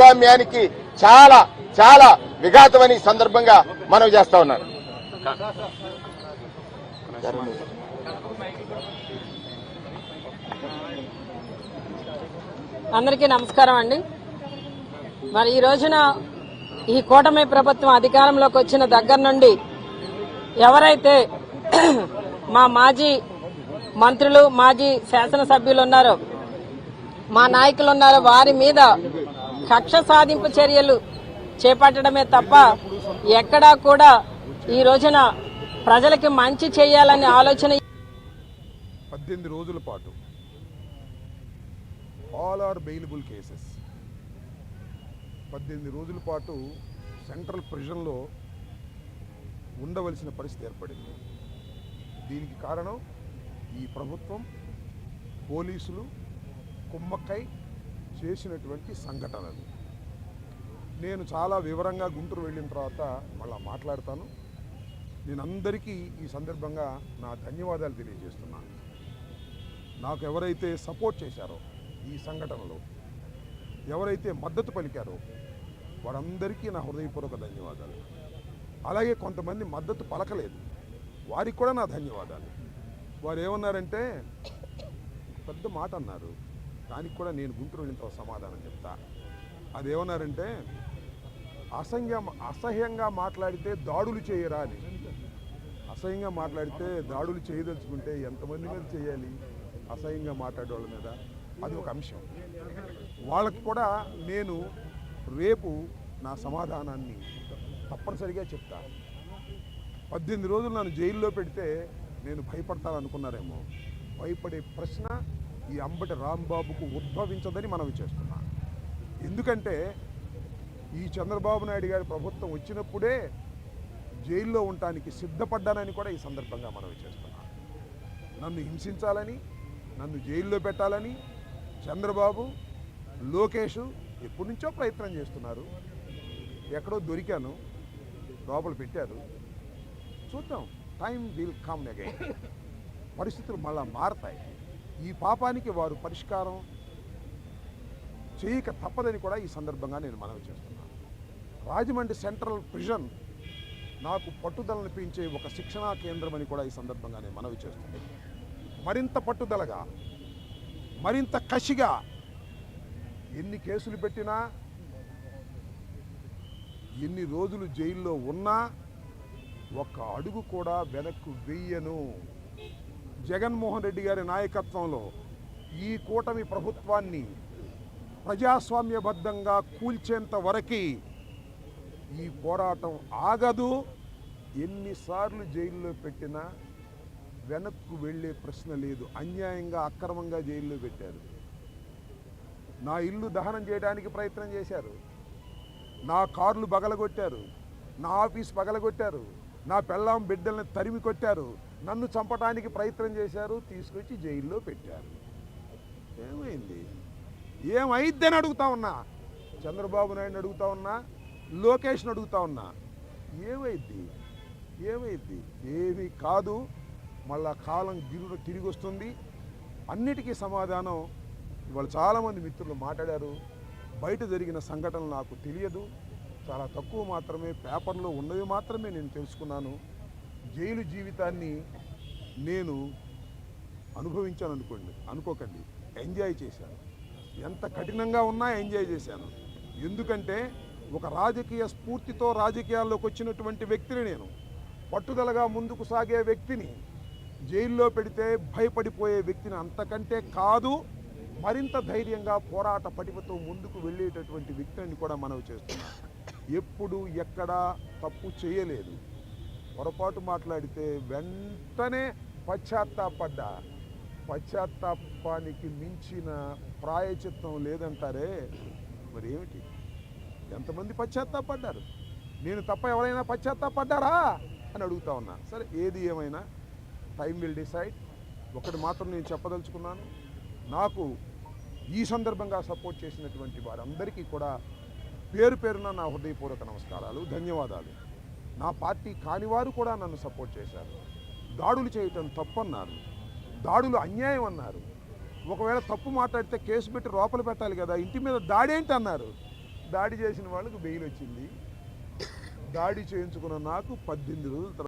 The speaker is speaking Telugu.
ప్రజాస్వామ్యానికి చాలా చాలా విఘాతమని సందర్భంగా మనం చేస్తా ఉన్నాను. అందరికీ నమస్కారం అండి. మరి ఈ రోజున ఈ కూటమి ప్రభుత్వం అధికారంలోకి వచ్చిన దగ్గర నుండి ఎవరైతే మా మాజీ మంత్రులు మాజీ శాసనసభ్యులు ఉన్నారో మా నాయకులు ఉన్నారో వారి మీద కక్ష సాధింపు చర్యలు చేపట్టడమే తప్ప ఎక్కడా కూడా ఈ రోజున ప్రజలకి మంచి చేయాలనే ఆలోచన పద్దెనిమిది రోజుల పాటు ఆల్ ఆర్ బెయిలబుల్ కేసెస్. పద్దెనిమిది రోజుల పాటు సెంట్రల్ ప్రిజన్లో ఉండవలసిన పరిస్థితి ఏర్పడింది. దీనికి కారణం ఈ ప్రభుత్వం పోలీసులు కుమ్మక్కై చేసినటువంటి సంఘటనలు. నేను చాలా వివరంగా గుంటూరు వెళ్ళిన తర్వాత మళ్ళా మాట్లాడతాను. నేను అందరికీ ఈ సందర్భంగా నా ధన్యవాదాలు తెలియజేస్తున్నాను. నాకు ఎవరైతే సపోర్ట్ చేశారో ఈ సంఘటనలో ఎవరైతే మద్దతు పలికారో వారందరికీ నా హృదయపూర్వక ధన్యవాదాలు. అలాగే కొంతమంది మద్దతు పలకలేదు. వారికి కూడా నా ధన్యవాదాలు. వారు ఏమన్నారంటే పెద్ద మాట అన్నారు. దానికి కూడా నేను గుంటూరు వెళ్ళిన తర్వాత సమాధానం చెప్తా. అదేమన్నారంటే అసహ్య అసహ్యంగా మాట్లాడితే దాడులు చేయరా అని. అసహ్యంగా మాట్లాడితే దాడులు చేయదలుచుకుంటే ఎంతమంది మీద చేయాలి? అసహ్యంగా మాట్లాడే వాళ్ళ మీద. అది ఒక అంశం. వాళ్ళకి కూడా నేను రేపు నా సమాధానాన్ని తప్పనిసరిగా చెప్తా. పద్దెనిమిది రోజులు నన్ను జైల్లో పెడితే నేను భయపడతాననుకున్నారేమో. భయపడే ప్రశ్న ఈ అంబటి రాంబాబుకు ఉద్భవించదని మనవి చేస్తున్నా ఎందుకంటే ఈ చంద్రబాబు నాయుడు గారి ప్రభుత్వం వచ్చినప్పుడే జైల్లో ఉండటానికి సిద్ధపడ్డానని కూడా ఈ సందర్భంగా మనవి చేస్తున్నా నన్ను హింసించాలని నన్ను జైల్లో పెట్టాలని చంద్రబాబు లోకేష్ ఎప్పటి నుంచో ప్రయత్నం చేస్తున్నారు. ఎక్కడో దొరికాను లోపల పెట్టారు. చూద్దాం టైం విల్ కమ్ అగైన్. పరిస్థితులు మళ్ళా మారతాయి. ఈ పాపానికి వారు పరిష్కారం చేయక తప్పదని కూడా ఈ సందర్భంగా నేను మనవి చేస్తున్నాను. రాజమండ్రి సెంట్రల్ ప్రిజన్ నాకు పట్టుదలను పెంచే ఒక శిక్షణా కేంద్రం అని కూడా ఈ సందర్భంగా నేను మనవి చేస్తున్నాను. మరింత పట్టుదలగా మరింత కసిగా ఎన్ని కేసులు పెట్టినా ఎన్ని రోజులు జైల్లో ఉన్నా ఒక్క అడుగు కూడా వెనక్కు వెయ్యను జగన్మోహన్ రెడ్డి గారి నాయకత్వంలో ఈ కూటమి ప్రభుత్వాన్ని ప్రజాస్వామ్యబద్ధంగా కూల్చేంత వరకు ఈ పోరాటం ఆగదు. ఎన్నిసార్లు జైల్లో పెట్టినా వెనక్కు వెళ్ళే ప్రశ్న లేదు. అన్యాయంగా అక్రమంగా జైల్లో పెట్టారు. నా ఇల్లు దహనం చేయడానికి ప్రయత్నం చేశారు. నా కార్లు పగలగొట్టారు నా ఆఫీస్ పగలగొట్టారు నా పెళ్ళాం బిడ్డల్ని తరిమి కొట్టారు నన్ను చంపడానికి ప్రయత్నం చేశారు తీసుకొచ్చి జైల్లో పెట్టారు. ఏమైంది? ఏమైద్దని అడుగుతా ఉన్నా. చంద్రబాబు నాయుడు అడుగుతా ఉన్నా లోకేష్ని అడుగుతా ఉన్నా. ఏమైద్ది? ఏమైద్ది? ఏమీ కాదు. మళ్ళా కాలం గిరు తిరిగి వస్తుంది అన్నిటికీ సమాధానం ఇవాళ చాలామంది మిత్రులు మాట్లాడారు. బయట జరిగిన సంఘటనలు నాకు తెలియదు. చాలా తక్కువ మాత్రమే పేపర్లో ఉన్నవి మాత్రమే నేను తెలుసుకున్నాను. జైలు జీవితాన్ని నేను అనుభవించాను అనుకోండి అనుకోకండి. ఎంజాయ్ చేశాను. ఎంత కఠినంగా ఉన్నా ఎంజాయ్ చేశాను. ఎందుకంటే ఒక రాజకీయ స్ఫూర్తితో రాజకీయాల్లోకి వచ్చినటువంటి వ్యక్తిని నేను పట్టుదలగా ముందుకు సాగే వ్యక్తిని జైల్లో పెడితే భయపడిపోయే వ్యక్తిని అంతకంటే కాదు మరింత ధైర్యంగా పోరాట పటిమతో ముందుకు వెళ్ళేటటువంటి వ్యక్తిని కూడా మనవి చేస్తున్నాను. ఎప్పుడు ఎక్కడా తప్పు చేయలేదు. పొరపాటు మాట్లాడితే వెంటనే పశ్చాత్తాపడ్డా. పశ్చాత్తాపానికి మించిన ప్రాయచిత్తం లేదంటారే. మరి ఏమిటి ఎంతమంది పశ్చాత్తాపడ్డారు? నేను తప్ప ఎవరైనా పశ్చాత్తాపడ్డారా? అని అడుగుతా ఉన్నా. సరే ఏది ఏమైనా టైం విల్ డిసైడ్. ఒకటి మాత్రం నేను చెప్పదలుచుకున్నాను. నాకు ఈ సందర్భంగా సపోర్ట్ చేసినటువంటి వారందరికీ కూడా పేరు పేరున నా హృదయపూర్వక నమస్కారాలు ధన్యవాదాలు. నా పార్టీ కానివారు కూడా నన్ను సపోర్ట్ చేశారు. దాడులు చేయటం తప్పన్నారు. దాడులు అన్యాయం అన్నారు. ఒకవేళ తప్పు మాట్లాడితే కేసు పెట్టి లోపల పెట్టాలి కదా ఇంటి మీద దాడేంటి అన్నారు. దాడి చేసిన వాళ్ళకి బెయిల్ వచ్చింది. దాడి చేయించుకున్న నాకు పద్దెనిమిది రోజుల